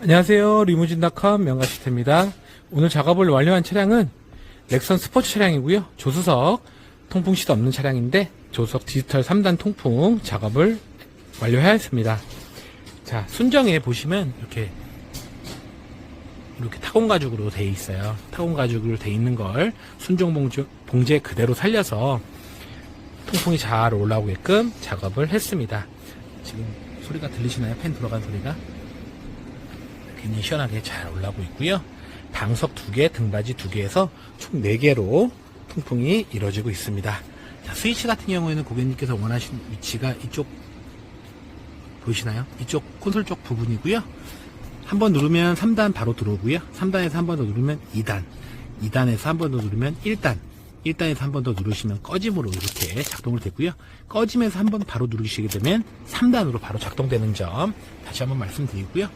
안녕하세요. 리무진닷컴 명가시트입니다. 오늘 작업을 완료한 차량은 렉선 스포츠 차량이고요. 조수석 통풍 시트 없는 차량인데 조수석 디지털 3단 통풍 작업을 완료하였습니다. 자, 순정에 보시면 이렇게 이렇게 타공 가죽으로 돼 있어요. 타공 가죽으로 돼 있는 걸 순정 봉지, 봉지에 그대로 살려서 통풍이 잘 올라오게끔 작업을 했습니다. 지금 소리가 들리시나요? 팬 들어간 소리가? 굉장히 시원하게 잘 올라오고 있고요. 방석 두 개, 등받이 두 개에서 총네 개로 통풍이 이루어지고 있습니다. 자, 스위치 같은 경우에는 고객님께서 원하시는 위치가 이쪽 보이시나요? 이쪽 콘솔 쪽 부분이고요. 한 번 누르면 3단 바로 들어오고요. 3단에서 한 번 더 누르면 2단, 2단에서 한 번 더 누르면 1단, 1단에서 한 번 더 누르시면 꺼짐으로 이렇게 작동을 되고요. 꺼짐에서 한 번 바로 누르시게 되면 3단으로 바로 작동되는 점 다시 한번 말씀드리고요.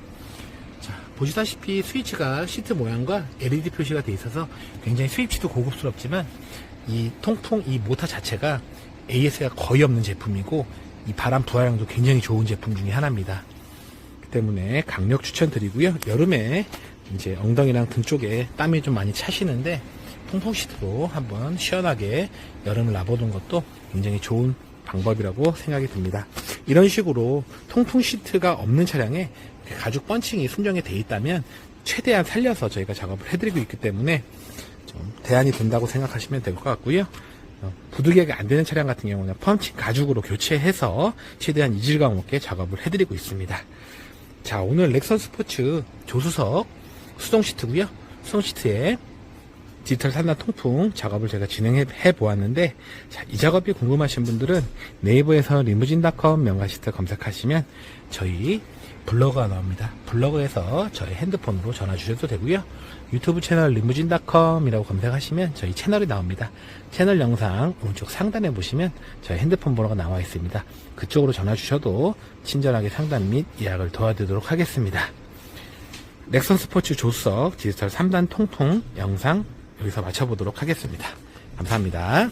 자, 보시다시피 스위치가 시트 모양과 LED 표시가 돼 있어서 굉장히 스위치도 고급스럽지만 이 통풍 이 모터 자체가 AS가 거의 없는 제품이고 이 바람 부하량도 굉장히 좋은 제품 중에 하나입니다. 그 때문에 강력 추천드리고요. 여름에 이제 엉덩이랑 등 쪽에 땀이 좀 많이 차시는데 통풍 시트로 한번 시원하게 여름을 나보는 것도 굉장히 좋은 방법이라고 생각이 듭니다. 이런 식으로 통풍 시트가 없는 차량에 가죽 펀칭이 순정에 돼 있다면 최대한 살려서 저희가 작업을 해드리고 있기 때문에 좀 대안이 된다고 생각하시면 될 것 같고요. 어, 부득이하게 안 되는 차량 같은 경우는 펀칭 가죽으로 교체해서 최대한 이질감 없게 작업을 해드리고 있습니다. 자, 오늘 렉선 스포츠 조수석 수동 시트고요. 수동 시트에 디지털 산단 통풍 작업을 제가 진행해 보았는데 자, 이 작업이 궁금하신 분들은 네이버에서 리무진닷컴 명가시트 검색하시면 저희 블로그가 나옵니다. 블로그에서 저희 핸드폰으로 전화 주셔도 되고요. 유튜브 채널 리무진닷컴이라고 검색하시면 저희 채널이 나옵니다. 채널 영상 오른쪽 상단에 보시면 저희 핸드폰 번호가 나와 있습니다. 그쪽으로 전화 주셔도 친절하게 상담 및 예약을 도와드리도록 하겠습니다. 넥선 스포츠 조수석 디지털 3단 통통 영상 여기서 마쳐보도록 하겠습니다. 감사합니다.